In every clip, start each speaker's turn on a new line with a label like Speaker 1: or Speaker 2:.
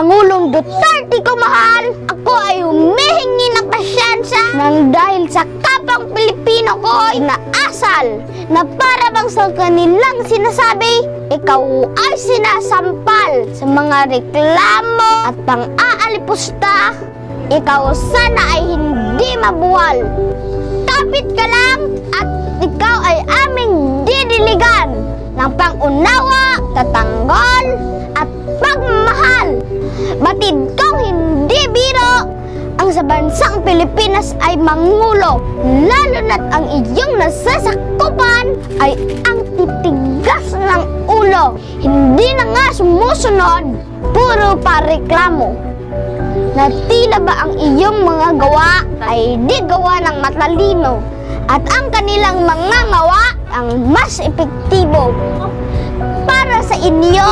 Speaker 1: Pangulong Duterte ko mahal, ako ay humihingi ng pasyensya nang dahil sa kapang Pilipino ko ay naasal na para bang sa kanilang sinasabi, ikaw ay sinasampal sa mga reklamo at pang-aalipusta. Ikaw sana ay hindi mabuwal. Kapit ka lang at ikaw ay aming didiligan ng pangunawa, tatanggol Mangulo, lalo na't ang iyong nasasakupan ay ang titigas ng ulo. Hindi na nga sumusunod, puro pa reklamo na tila ba ang iyong mga gawa ay di gawa ng matalino at ang kanilang mga gawa ang mas epektibo. Para sa inyo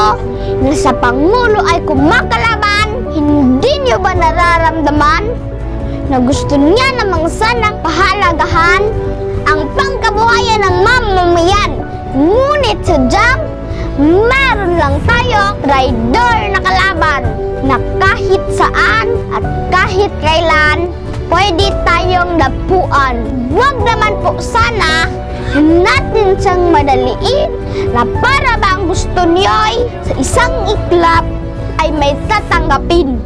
Speaker 1: na sa Pangulo ay kumakalaban, hindi niyo ba nararamdaman na gusto niya namang sanang pahalagahan ang pangkabuhayan ng mamamayan? Ngunit sadyang meron lang tayo traidor na kalaban na kahit saan at kahit kailan pwede tayong dapuan. Huwag naman po sana natin siyang madaliin na para bang gusto niyo'y sa isang iklap ay may tatanggapin.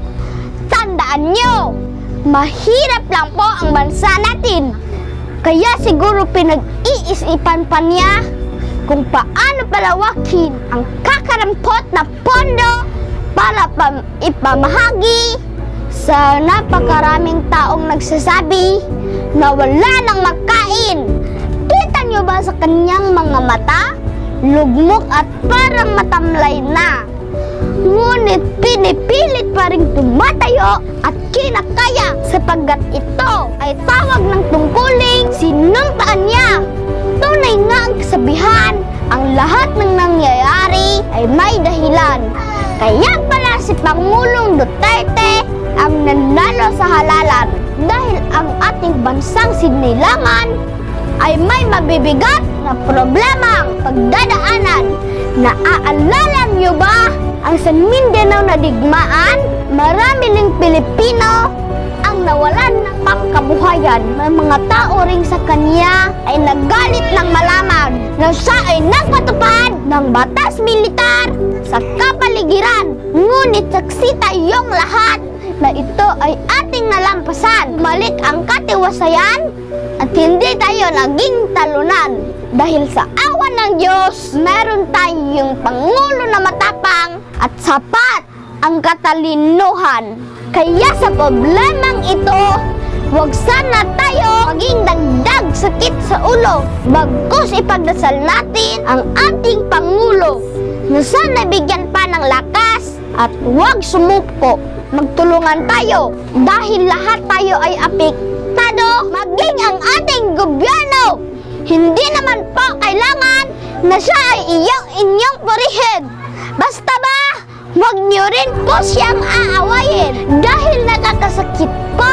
Speaker 1: Tandaan niyo, mahirap lang po ang bansa natin. Kaya siguro pinag-iisipan pa niya kung paano palawakin ang kakarampot na pondo para pam ipamahagi sa napakaraming taong nagsasabi na wala nang makain. Kita niyo ba sa kanyang mga mata? Lugmok at parang matamlay na. Ngunit pinipilit pa rin tumatayo at kinakaya sapagkat ito ay tawag ng tungkuling sinuntaan niya. Tunay nga ang kasabihan, ang lahat ng nangyayari ay may dahilan. Kaya pala si Pangulong Duterte ang nanalo sa halalan dahil ang ating bansang sinilangan ay may mabibigat na problemang pagdadaanan. Naaalala niyo ba ang sa Mindanao na digmaan? Marami ng Pilipino ang nawalan ng pangkabuhayan. May mga tao ring sa kanya ay nagalit ng malaman na siya ay nagpatupad ng batas militar sa kapaligiran. Ngunit saksi tayong lahat na ito ay ating nalampasan. Malik ang katiwasayan at hindi tayo naging talunan. Dahil sa awa ng Diyos, meron tayong Pangulo na matapang at sapat ang katalinuhan. Kaya sa problemang ito, huwag sana tayo maging dagdag sakit sa ulo. Bagkus ipagdasal natin ang ating Pangulo na sana bigyan pa ng lakas at huwag sumuko. Magtulungan tayo dahil lahat tayo ay apektado maging ang ating gobyerno. Hindi naman po kailangan na siya ay iyong inyong purihin. Basta ba, huwag niyo rin po siyang aawayin dahil nakakasakit po.